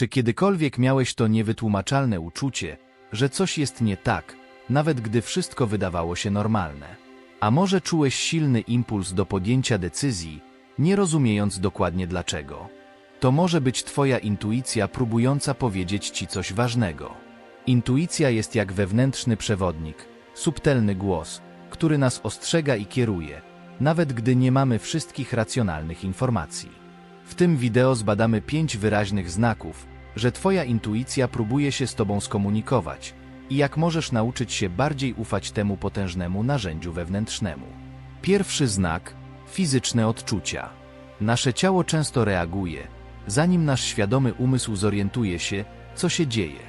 Czy kiedykolwiek miałeś to niewytłumaczalne uczucie, że coś jest nie tak, nawet gdy wszystko wydawało się normalne? A może czułeś silny impuls do podjęcia decyzji, nie rozumiejąc dokładnie dlaczego? To może być Twoja intuicja próbująca powiedzieć Ci coś ważnego. Intuicja jest jak wewnętrzny przewodnik, subtelny głos, który nas ostrzega i kieruje, nawet gdy nie mamy wszystkich racjonalnych informacji. W tym wideo zbadamy pięć wyraźnych znaków, że Twoja intuicja próbuje się z Tobą skomunikować i jak możesz nauczyć się bardziej ufać temu potężnemu narzędziu wewnętrznemu. Pierwszy znak fizyczne odczucia. Nasze ciało często reaguje, zanim nasz świadomy umysł zorientuje się, co się dzieje.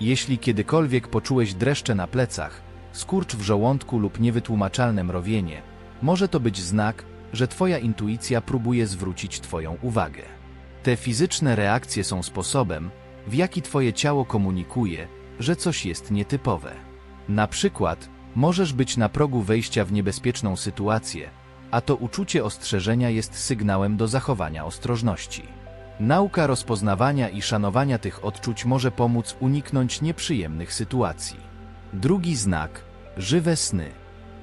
Jeśli kiedykolwiek poczułeś dreszcze na plecach, skurcz w żołądku lub niewytłumaczalne mrowienie, może to być znak, że Twoja intuicja próbuje zwrócić Twoją uwagę. Te fizyczne reakcje są sposobem, w jaki Twoje ciało komunikuje, że coś jest nietypowe. Na przykład, możesz być na progu wejścia w niebezpieczną sytuację, a to uczucie ostrzeżenia jest sygnałem do zachowania ostrożności. Nauka rozpoznawania i szanowania tych odczuć może pomóc uniknąć nieprzyjemnych sytuacji. Drugi znak żywe sny.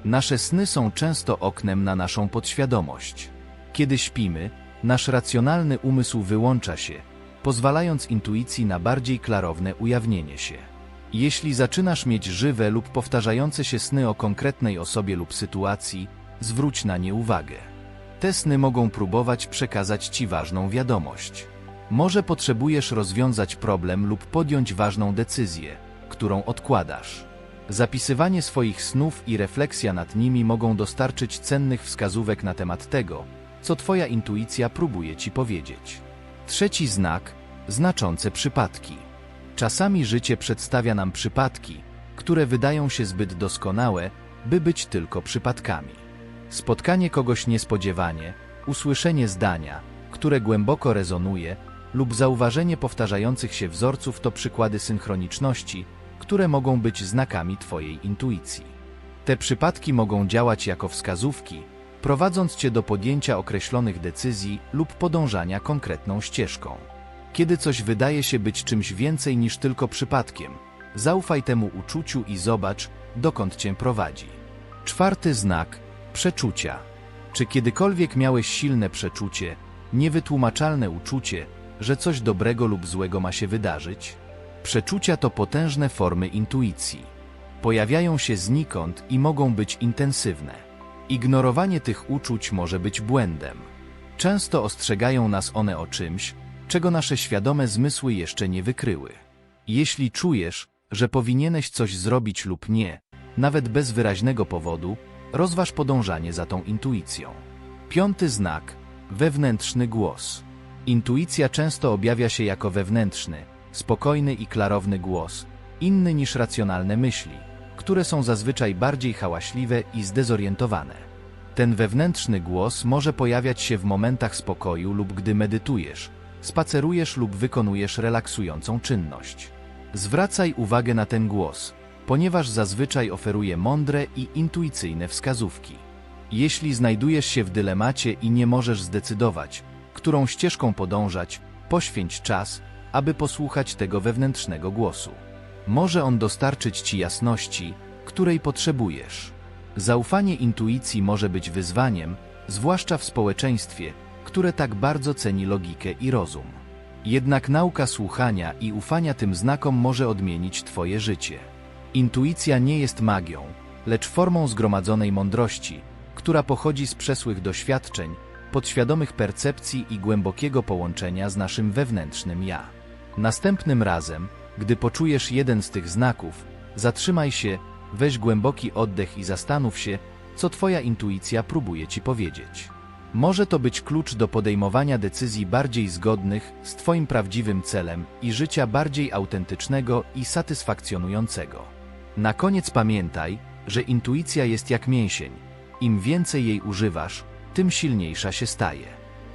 Nasze sny są często oknem na naszą podświadomość. Kiedy śpimy, nasz racjonalny umysł wyłącza się, pozwalając intuicji na bardziej klarowne ujawnienie się. Jeśli zaczynasz mieć żywe lub powtarzające się sny o konkretnej osobie lub sytuacji, zwróć na nie uwagę. Te sny mogą próbować przekazać ci ważną wiadomość. Może potrzebujesz rozwiązać problem lub podjąć ważną decyzję, którą odkładasz. Zapisywanie swoich snów i refleksja nad nimi mogą dostarczyć cennych wskazówek na temat tego, co Twoja intuicja próbuje Ci powiedzieć. Trzeci znak znaczące przypadki. Czasami życie przedstawia nam przypadki, które wydają się zbyt doskonałe, by być tylko przypadkami. Spotkanie kogoś niespodziewanie, usłyszenie zdania, które głęboko rezonuje, lub zauważenie powtarzających się wzorców to przykłady synchroniczności, które mogą być znakami Twojej intuicji. Te przypadki mogą działać jako wskazówki, prowadząc Cię do podjęcia określonych decyzji lub podążania konkretną ścieżką. Kiedy coś wydaje się być czymś więcej niż tylko przypadkiem, zaufaj temu uczuciu i zobacz, dokąd Cię prowadzi. Czwarty znak przeczucia. Czy kiedykolwiek miałeś silne przeczucie, niewytłumaczalne uczucie, że coś dobrego lub złego ma się wydarzyć? Przeczucia to potężne formy intuicji. Pojawiają się znikąd i mogą być intensywne. Ignorowanie tych uczuć może być błędem. Często ostrzegają nas one o czymś, czego nasze świadome zmysły jeszcze nie wykryły. Jeśli czujesz, że powinieneś coś zrobić lub nie, nawet bez wyraźnego powodu, rozważ podążanie za tą intuicją. Piąty znak wewnętrzny głos. Intuicja często objawia się jako wewnętrzny, spokojny i klarowny głos, inny niż racjonalne myśli, które są zazwyczaj bardziej hałaśliwe i zdezorientowane. Ten wewnętrzny głos może pojawiać się w momentach spokoju lub gdy medytujesz, spacerujesz lub wykonujesz relaksującą czynność. Zwracaj uwagę na ten głos, ponieważ zazwyczaj oferuje mądre i intuicyjne wskazówki. Jeśli znajdujesz się w dylemacie i nie możesz zdecydować, którą ścieżką podążać, poświęć czas, aby posłuchać tego wewnętrznego głosu. Może on dostarczyć ci jasności, której potrzebujesz. Zaufanie intuicji może być wyzwaniem, zwłaszcza w społeczeństwie, które tak bardzo ceni logikę i rozum. Jednak nauka słuchania i ufania tym znakom może odmienić Twoje życie. Intuicja nie jest magią, lecz formą zgromadzonej mądrości, która pochodzi z przesłych doświadczeń, podświadomych percepcji i głębokiego połączenia z naszym wewnętrznym ja. Następnym razem, gdy poczujesz jeden z tych znaków, zatrzymaj się, weź głęboki oddech i zastanów się, co Twoja intuicja próbuje Ci powiedzieć. Może to być klucz do podejmowania decyzji bardziej zgodnych z Twoim prawdziwym celem i życia bardziej autentycznego i satysfakcjonującego. Na koniec pamiętaj, że intuicja jest jak mięsień. Im więcej jej używasz, tym silniejsza się staje.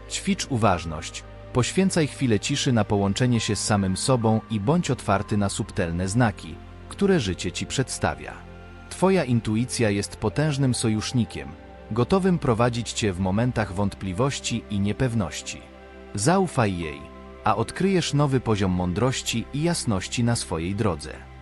Ćwicz uważność, poświęcaj chwilę ciszy na połączenie się z samym sobą i bądź otwarty na subtelne znaki, które życie ci przedstawia. Twoja intuicja jest potężnym sojusznikiem, gotowym prowadzić cię w momentach wątpliwości i niepewności. Zaufaj jej, a odkryjesz nowy poziom mądrości i jasności na swojej drodze.